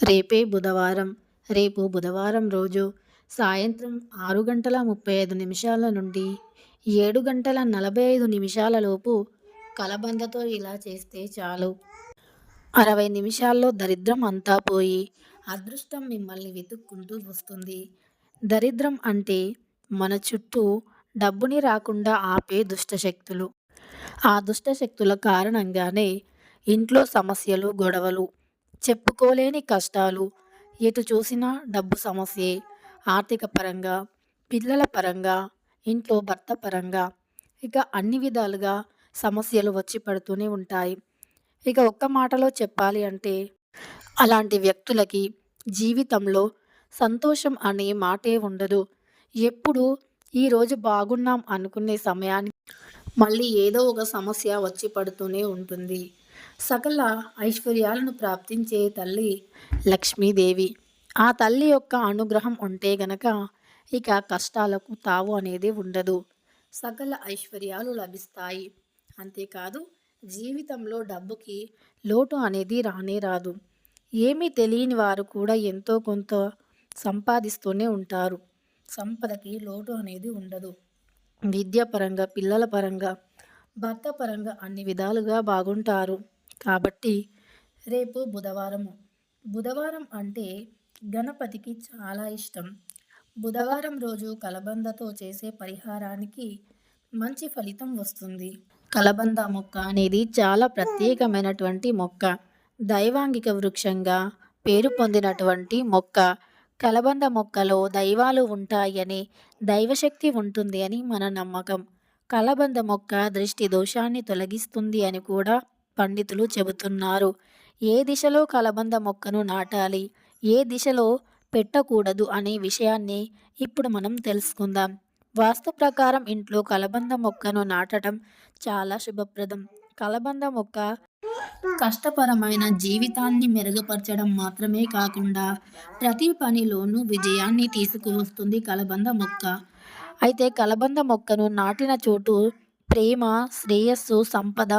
రేపే బుధవారం. రేపు బుధవారం రోజు సాయంత్రం ఆరు గంటల ముప్పై ఐదు నిమిషాల నుండి ఏడు గంటల నలభై ఐదు నిమిషాల లోపు కలబందతో ఇలా చేస్తే చాలు. అరవై నిమిషాల్లో దరిద్రం అంతా పోయి అదృష్టం మిమ్మల్ని వెతుక్కుంటూ వస్తుంది. దరిద్రం అంటే మన చుట్టూ డబ్బుని రాకుండా ఆపే దుష్టశక్తులు ఆ దుష్టశక్తుల కారణంగానే ఇంట్లో సమస్యలు గొడవలు చెప్పుకోలేని కష్టాలు. ఎటు చూసినా డబ్బు సమస్యే. ఆర్థిక పరంగా పిల్లల పరంగా ఇంట్లో భర్త పరంగా ఇక అన్ని విధాలుగా సమస్యలు వచ్చి పడుతూనే ఉంటాయి. ఇక ఒక్క మాటలో చెప్పాలి అంటే అలాంటి వ్యక్తులకి జీవితంలో సంతోషం అనే మాటే ఉండదు. ఎప్పుడు ఈరోజు బాగున్నాం అనుకునే సమయానికి మళ్ళీ ఏదో ఒక సమస్య వచ్చి పడుతూనే ఉంటుంది. సకల ఐశ్వర్యాలను ప్రాప్తించే తల్లి లక్ష్మీదేవి. ఆ తల్లి యొక్క అనుగ్రహం ఉంటే గనక ఇక కష్టాలకు తావు అనేది ఉండదు. సకల ఐశ్వర్యాలు లభిస్తాయి. అంతేకాదు జీవితంలో డబ్బుకి లోటు అనేది రానే రాదు. ఏమీ తెలియని వారు కూడా ఎంతో కొంత సంపాదిస్తూనే ఉంటారు. సంపదకి లోటు అనేది ఉండదు. విద్య పరంగా పిల్లల పరంగా భర్త పరంగా అన్ని విధాలుగా బాగుంటారు. కాబట్టి రేపు బుధవారము. బుధవారం అంటే గణపతికి చాలా ఇష్టం. బుధవారం రోజు కలబందతో చేసే పరిహారానికి మంచి ఫలితం వస్తుంది. కలబంద మొక్క అనేది చాలా ప్రత్యేకమైనటువంటి మొక్క. దైవాంగిక వృక్షంగా పేరు పొందినటువంటి మొక్క. కలబంద మొక్కలో దైవాలు ఉంటాయని దైవశక్తి ఉంటుంది అని మన నమ్మకం. కలబంద మొక్క దృష్టి దోషాన్ని తొలగిస్తుంది అని కూడా పండితులు చెబుతున్నారు. ఏ దిశలో కలబంద మొక్కను నాటాలి? ఏ దిశలో పెట్టకూడదు అనే విషయాన్ని ఇప్పుడు మనం తెలుసుకుందాం. వాస్తు ప్రకారం ఇంట్లో కలబంద మొక్కను నాటడం చాలా శుభప్రదం. కలబంద మొక్క కష్టపరమైన జీవితాన్ని మెరుగుపరచడం మాత్రమే కాకుండా ప్రతి పనిలోనూ విజయాన్ని తీసుకువస్తుంది కలబంద మొక్క. అయితే కలబంద మొక్కను నాటిన చోటు ప్రేమ శ్రేయస్సు సంపద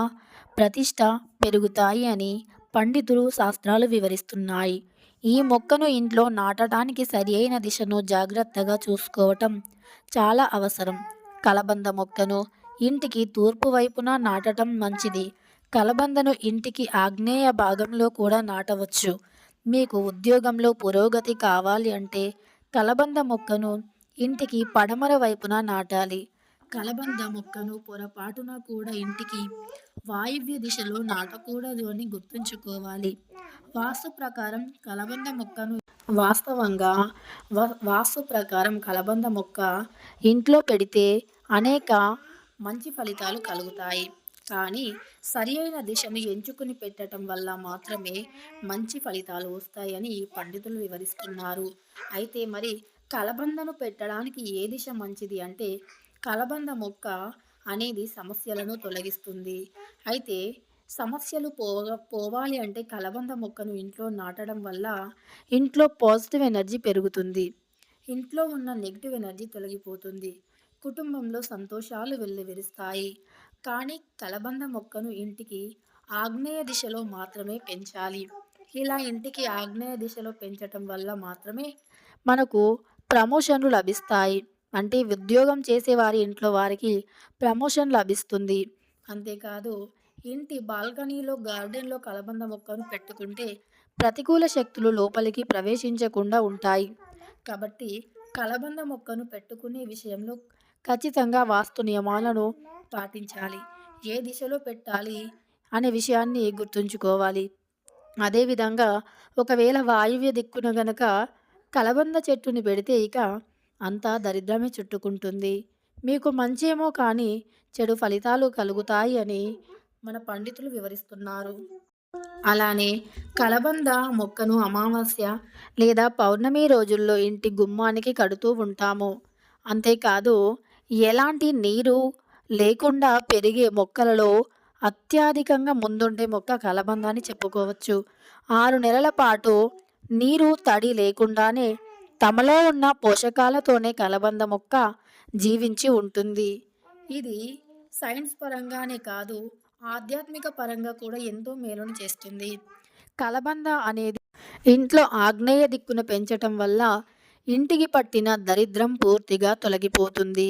ప్రతిష్ట పెరుగుతాయి అని పండితులు శాస్త్రాలు వివరిస్తున్నాయి. ఈ మొక్కను ఇంట్లో నాటడానికి సరి అయిన దిశను జాగ్రత్తగా చూసుకోవటం చాలా అవసరం. కలబంద మొక్కను ఇంటికి తూర్పు వైపున నాటడం మంచిది. కలబందను ఇంటికి ఆగ్నేయ భాగంలో కూడా నాటవచ్చు. మీకు ఉద్యోగంలో పురోగతి కావాలి అంటే కలబంద మొక్కను ఇంటికి పడమర వైపున నాటాలి. కలబంద మొక్కను పొరపాటున కూడా ఇంటికి వాయువ్య దిశలో నాటకూడదు అని గుర్తుంచుకోవాలి. వాస్తు ప్రకారం కలబంద మొక్కను వాస్తవంగా వాస్తు ప్రకారం కలబంద మొక్క ఇంట్లో పెడితే అనేక మంచి ఫలితాలు కలుగుతాయి. కానీ సరి అయిన దిశను ఎంచుకుని పెట్టడం వల్ల మాత్రమే మంచి ఫలితాలు వస్తాయని పండితులు వివరిస్తున్నారు. అయితే మరి కలబందను పెట్టడానికి ఏ దిశ మంచిది అంటే కలబంద మొక్క అనేది సమస్యలను తొలగిస్తుంది. అయితే సమస్యలు పో పోవాలి అంటే కలబంద మొక్కను ఇంట్లో నాటడం వల్ల ఇంట్లో పాజిటివ్ ఎనర్జీ పెరుగుతుంది. ఇంట్లో ఉన్న నెగిటివ్ ఎనర్జీ తొలగిపోతుంది. కుటుంబంలో సంతోషాలు వెల్లివిరుస్తాయి. కానీ కలబంద మొక్కను ఇంటికి ఆగ్నేయ దిశలో మాత్రమే పెంచాలి. ఇలా ఇంటికి ఆగ్నేయ దిశలో పెంచటం వల్ల మాత్రమే మనకు ప్రమోషన్లు లభిస్తాయి. అంటే ఉద్యోగం చేసేవారి ఇంట్లో వారికి ప్రమోషన్ లభిస్తుంది. అంతేకాదు ఇంటి బాల్కనీలో గార్డెన్లో కలబంద మొక్కను పెట్టుకుంటే ప్రతికూల శక్తులు లోపలికి ప్రవేశించకుండా ఉంటాయి. కాబట్టి కలబంద మొక్కను పెట్టుకునే విషయంలో ఖచ్చితంగా వాస్తు నియమాలను పాటించాలి. ఏ దిశలో పెట్టాలి అనే విషయాన్ని గుర్తుంచుకోవాలి. అదేవిధంగా ఒకవేళ వాయువ్య దిక్కున గనక కలబంద చెట్టుని పెడితే ఇక అంతా దరిద్రమే చుట్టుకుంటుంది. మీకు మంచేమో కానీ చెడు ఫలితాలు కలుగుతాయి అని మన పండితులు వివరిస్తున్నారు. అలానే కలబంద మొక్కను అమావాస్య లేదా పౌర్ణమి రోజుల్లో ఇంటి గుమ్మానికి కడుతూ ఉంటాము. అంతేకాదు ఎలాంటి నీరు లేకుండా పెరిగే మొక్కలలో అత్యధికంగా ముందుండే మొక్క కలబంద అని చెప్పుకోవచ్చు. ఆరు నెలల పాటు నీరు తడి లేకుండానే తమలో ఉన్న పోషకాలతోనే కలబంద మొక్క జీవించి ఉంటుంది. ఇది సైన్స్ పరంగానే కాదు ఆధ్యాత్మిక పరంగా కూడా ఎంతో మేలును చేస్తుంది. కలబంద అనేది ఇంట్లో ఆగ్నేయ దిక్కును పెంచటం వల్ల ఇంటికి పట్టిన దరిద్రం పూర్తిగా తొలగిపోతుంది.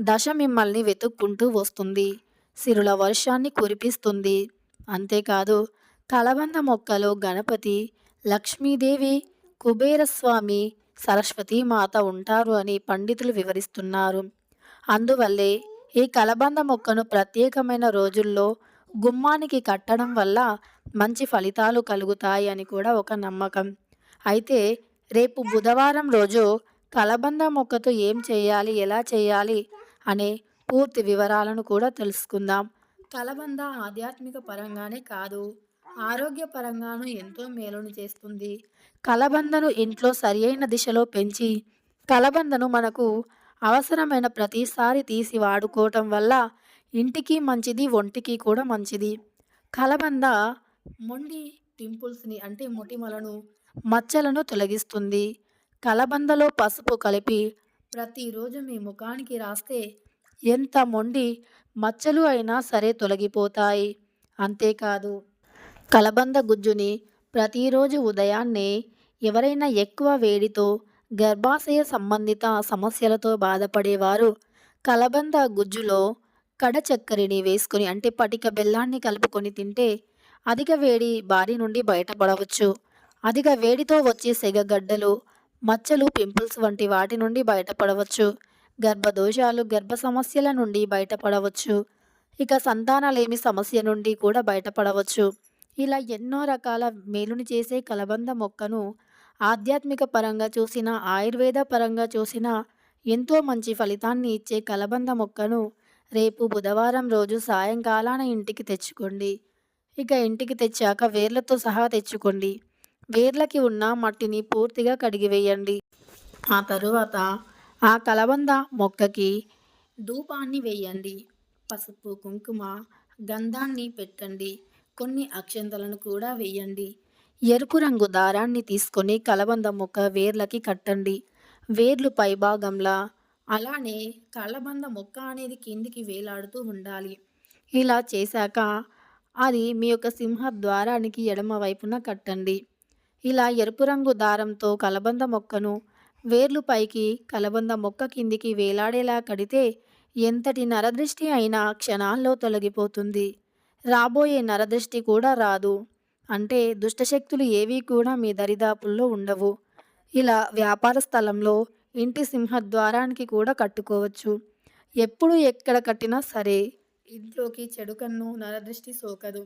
దశ మిమ్మల్ని వెతుక్కుంటూ వస్తుంది. సిరుల వర్షాన్ని కురిపిస్తుంది. అంతేకాదు కలబంద మొక్కలో గణపతి లక్ష్మీదేవి కుబేరస్వామి సరస్వతీమాత ఉంటారు అని పండితులు వివరిస్తున్నారు. అందువల్లే ఈ కలబంద మొక్కను ప్రత్యేకమైన రోజుల్లో గుమ్మానికి కట్టడం వల్ల మంచి ఫలితాలు కలుగుతాయి అని కూడా ఒక నమ్మకం. అయితే రేపు బుధవారం రోజు కలబంద మొక్కతో ఏం చేయాలి ఎలా చేయాలి అనే పూర్తి వివరాలను కూడా తెలుసుకుందాం. కలబంద ఆధ్యాత్మిక పరంగానే కాదు. ఆరోగ్యపరంగాను ఎంతో మేలును చేస్తుంది. కలబందను ఇంట్లో సరియైన దిశలో పెంచి కలబందను మనకు అవసరమైన ప్రతిసారి తీసి వాడుకోవటం వల్ల ఇంటికి మంచిది ఒంటికి కూడా మంచిది. కలబంద మొండి పింపుల్స్ని అంటే మొటిమలను మచ్చలను తొలగిస్తుంది. కలబందలో పసుపు కలిపి ప్రతిరోజు మీ ముఖానికి రాస్తే ఎంత మొండి మచ్చలు అయినా సరే తొలగిపోతాయి. అంతేకాదు కలబంద గుజ్జుని ప్రతిరోజు ఉదయాన్నే ఎవరైనా ఎక్కువ వేడితో గర్భాశయ సంబంధిత సమస్యలతో బాధపడేవారు కలబంద గుజ్జులో కడ చక్కెరని వేసుకొని అంటే పటిక బెల్లాన్ని కలుపుకొని తింటే అధిక వేడి బారి నుండి బయటపడవచ్చు. అధిక వేడితో వచ్చే సెగగడ్డలు మచ్చలు పింపుల్స్ వంటి వాటి నుండి బయటపడవచ్చు. గర్భదోషాలు గర్భ సమస్యల నుండి బయటపడవచ్చు. ఇక సంతానలేమి సమస్య నుండి కూడా బయటపడవచ్చు. ఇలా ఎన్నో రకాల మేలుని చేసే కలబంద మొక్కను ఆధ్యాత్మిక పరంగా చూసిన ఆయుర్వేద పరంగా చూసిన ఎంతో మంచి ఫలితాన్ని ఇచ్చే కలబంద మొక్కను రేపు బుధవారం రోజు సాయంకాలాన ఇంటికి తెచ్చుకోండి. ఇక ఇంటికి తెచ్చాక వేర్లతో సహా తెచ్చుకోండి. వేర్లకి ఉన్న మట్టిని పూర్తిగా కడిగివేయండి. ఆ తరువాత ఆ కలబంద మొక్కకి ధూపాన్ని వేయండి. పసుపు కుంకుమ గంధాన్ని పెట్టండి. కొన్ని అక్షంతలను కూడా వేయండి. ఎరుపు రంగు దారాన్ని తీసుకొని కలబంద మొక్క వేర్లకి కట్టండి. వేర్లు పైభాగంలా. అలానే కలబంద మొక్క అనేది కిందికి వేలాడుతూ ఉండాలి. ఇలా చేశాక అది మీ యొక్క సింహ ద్వారానికి ఎడమ వైపున కట్టండి. ఇలా ఎరుపు రంగు దారంతో కలబంద మొక్కను వేర్లు పైకి కలబంద మొక్క కిందికి వేలాడేలా కడితే ఎంతటి నరదృష్టి అయినా క్షణాల్లో తొలగిపోతుంది. రాబోయే నరదృష్టి కూడా రాదు. అంటే దుష్టశక్తులు ఏవీ కూడా మీ దరిదాపుల్లో ఉండవు. ఇలా వ్యాపార స్థలంలో ఇంటి సింహద్వారానికి కూడా కట్టుకోవచ్చు. ఎప్పుడు ఎక్కడ కట్టినా సరే ఇంట్లోకి చెడు కన్ను నరదృష్టి సోకదు.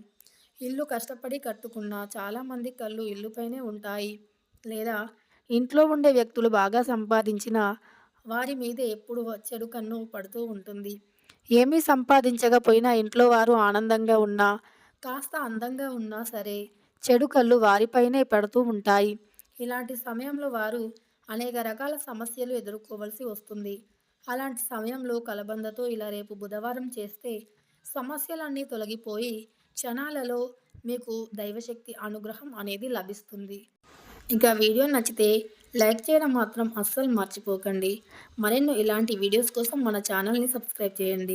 ఇల్లు కష్టపడి కట్టుకున్న చాలామంది కళ్ళు ఇల్లుపైనే ఉంటాయి. లేదా ఇంట్లో ఉండే వ్యక్తులు బాగా సంపాదించిన వారి మీద ఎప్పుడు చెడు కన్ను పడుతూ ఉంటుంది. ఏమీ సంపాదించకపోయినా ఇంట్లో వారు ఆనందంగా ఉన్నా కాస్త అందంగా ఉన్నా సరే చెడు కళ్ళు వారిపైనే పడుతూ ఉంటాయి. ఇలాంటి సమయంలో వారు అనేక రకాల సమస్యలు ఎదుర్కోవలసి వస్తుంది. అలాంటి సమయంలో కలబందతో ఇలా రేపు బుధవారం చేస్తే సమస్యలన్నీ తొలగిపోయి క్షణాలలో మీకు దైవశక్తి అనుగ్రహం అనేది లభిస్తుంది. ఇంకా వీడియో నచ్చితే లైక్ చేయడం మాత్రం అస్సలు మర్చిపోకండి. మరెన్నో ఇలాంటి వీడియోస్ కోసం మన ఛానల్ని సబ్స్క్రైబ్ చేయండి.